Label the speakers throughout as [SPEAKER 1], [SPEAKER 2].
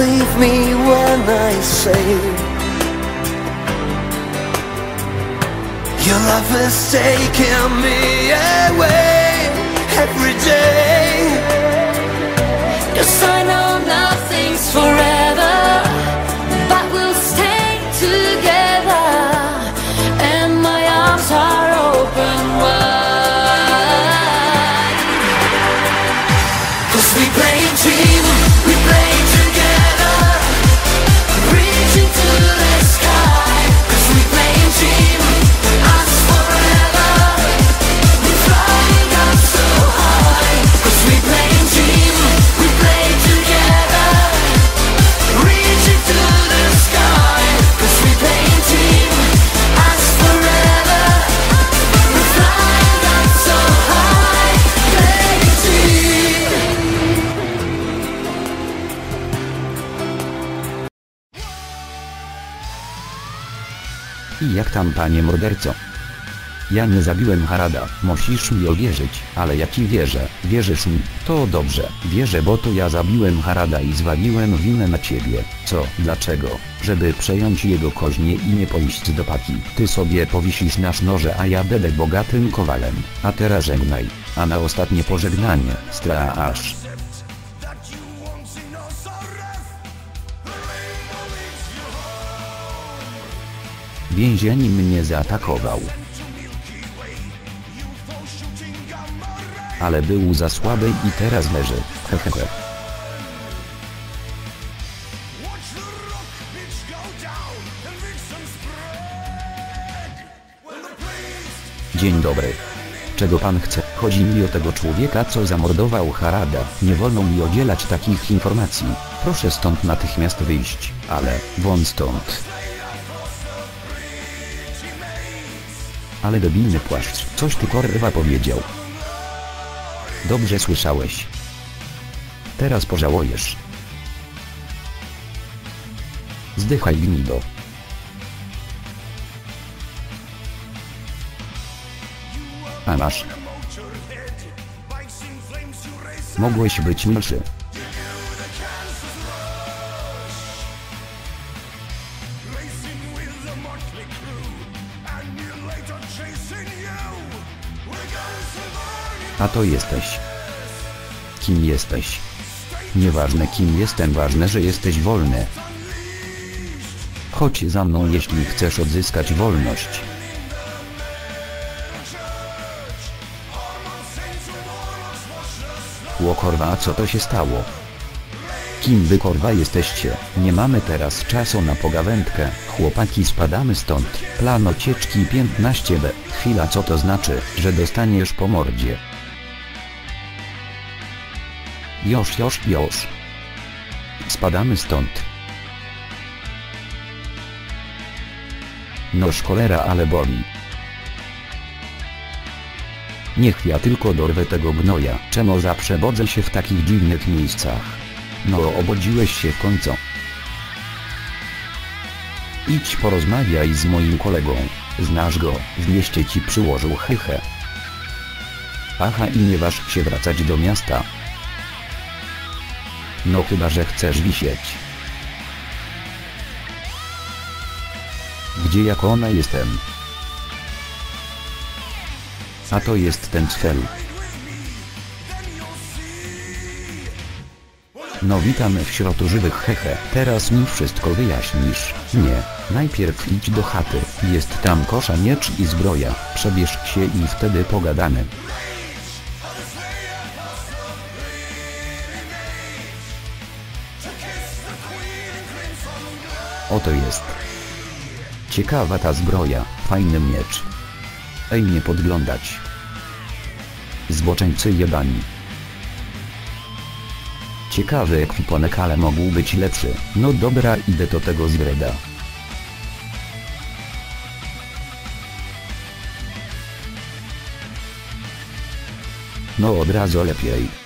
[SPEAKER 1] believe me when I say Your love is taking me away every day.
[SPEAKER 2] Yes, I know nothing's forever,
[SPEAKER 3] I jak tam panie morderco? Ja nie zabiłem Harada, musisz mi uwierzyć, ale ja ci wierzę, wierzysz mi, to dobrze, wierzę bo to ja zabiłem Harada i zwaliłem winę na ciebie, co, dlaczego, żeby przejąć jego koźnie i nie pójść do paki, ty sobie powisisz na sznurze a ja będę bogatym kowalem, a teraz żegnaj, a na ostatnie pożegnanie, straż. Więzień mnie zaatakował. Ale był za słaby i teraz leży. Hehehe. Dzień dobry. Czego pan chce? Chodzi mi o tego człowieka, co zamordował Harada. Nie wolno mi udzielać takich informacji. Proszę stąd natychmiast wyjść. Ale, won stąd. Ale debilny płaszcz. Coś ty korwa powiedział. Dobrze słyszałeś. Teraz pożałujesz. Zdychaj gnido. A masz. Mogłeś być milszy. A to jesteś. Kim jesteś? Nieważne kim jestem, ważne, że jesteś wolny. Chodź za mną jeśli chcesz odzyskać wolność. Ło korwa, co to się stało? Kim wy korwa jesteście? Nie mamy teraz czasu na pogawędkę. Chłopaki spadamy stąd. Plan ucieczki 15b. Chwila co to znaczy, że dostaniesz po mordzie. Już, już, już. Spadamy stąd. Noż cholera ale boli. Niech ja tylko dorwę tego gnoja. Czemu zawsze bodzę się w takich dziwnych miejscach? No obodziłeś się w końcu. Idź porozmawiaj z moim kolegą. Znasz go, w mieście ci przyłożył hychę. Aha i nie waż się wracać do miasta. No chyba, że chcesz wisieć. Gdzie jak ona jestem? A to jest ten cfel. No witam wśród żywych hehe. Teraz mi wszystko wyjaśnisz. Nie. Najpierw idź do chaty. Jest tam kosza miecz i zbroja. Przebierz się i wtedy pogadamy. Oto jest. Ciekawa ta zbroja, fajny miecz. Ej nie podglądać. Zboczeńcy jebani. Ciekawy ekwipunek, ale mógł być lepszy. No dobra, idę do tego zbreda. No od razu lepiej.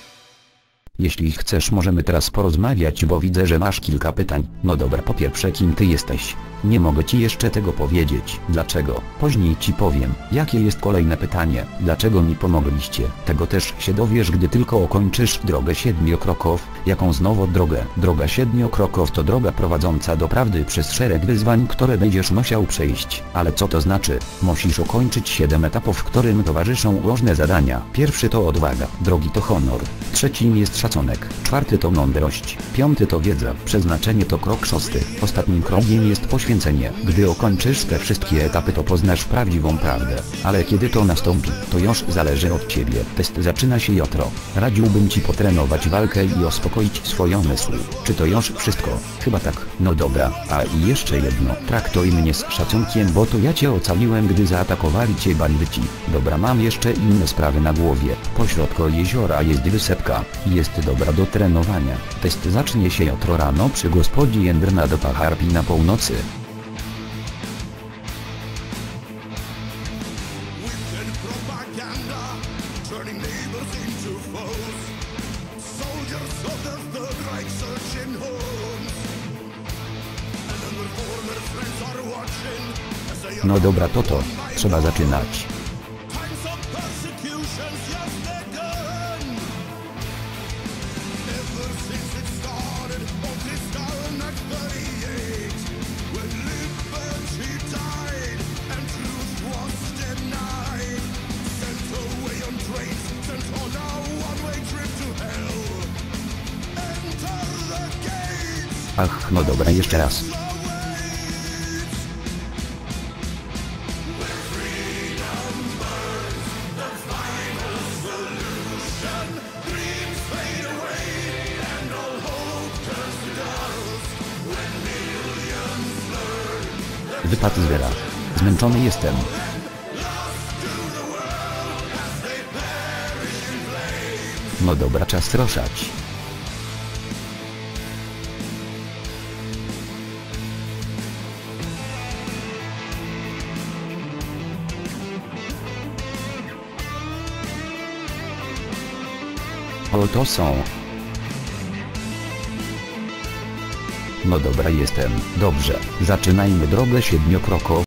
[SPEAKER 3] Jeśli chcesz możemy teraz porozmawiać, bo widzę, że masz kilka pytań. No dobra, po pierwsze kim ty jesteś? Nie mogę ci jeszcze tego powiedzieć. Dlaczego? Później ci powiem. Jakie jest kolejne pytanie? Dlaczego mi pomogliście? Tego też się dowiesz, gdy tylko ukończysz drogę siedmiokroków. Jaką znowu drogę? Droga siedmiokroków to droga prowadząca do prawdy przez szereg wyzwań, które będziesz musiał przejść. Ale co to znaczy? Musisz ukończyć 7 etapów, którym towarzyszą różne zadania. Pierwszy to odwaga, drugi to honor, trzecim jest szacunek, czwarty to mądrość, piąty to wiedza, przeznaczenie to krok szósty, ostatnim krokiem jest poświęcenie. Gdy ukończysz te wszystkie etapy to poznasz prawdziwą prawdę. Ale kiedy to nastąpi, to już zależy od ciebie. Test zaczyna się jutro. Radziłbym ci potrenować walkę i uspokoić swoje umysły. Czy to już wszystko? Chyba tak. No dobra, a i jeszcze jedno. Traktuj mnie z szacunkiem, bo to ja cię ocaliłem, gdy zaatakowali cię bandyci. Dobra, mam jeszcze inne sprawy na głowie. Pośrodku jeziora jest wysepka. Jest dobra do trenowania. Test zacznie się jutro rano przy gospodzie Jędrna do Pacharpi na północy.
[SPEAKER 4] Trip to hell. Enter the gates.
[SPEAKER 3] Ach, no dobra jeszcze raz. Wypad z wiera. Zmęczony jestem. No dobra, czas ruszać. Oto są. No dobra jestem. Dobrze, zaczynajmy drogę siedmiokrokową.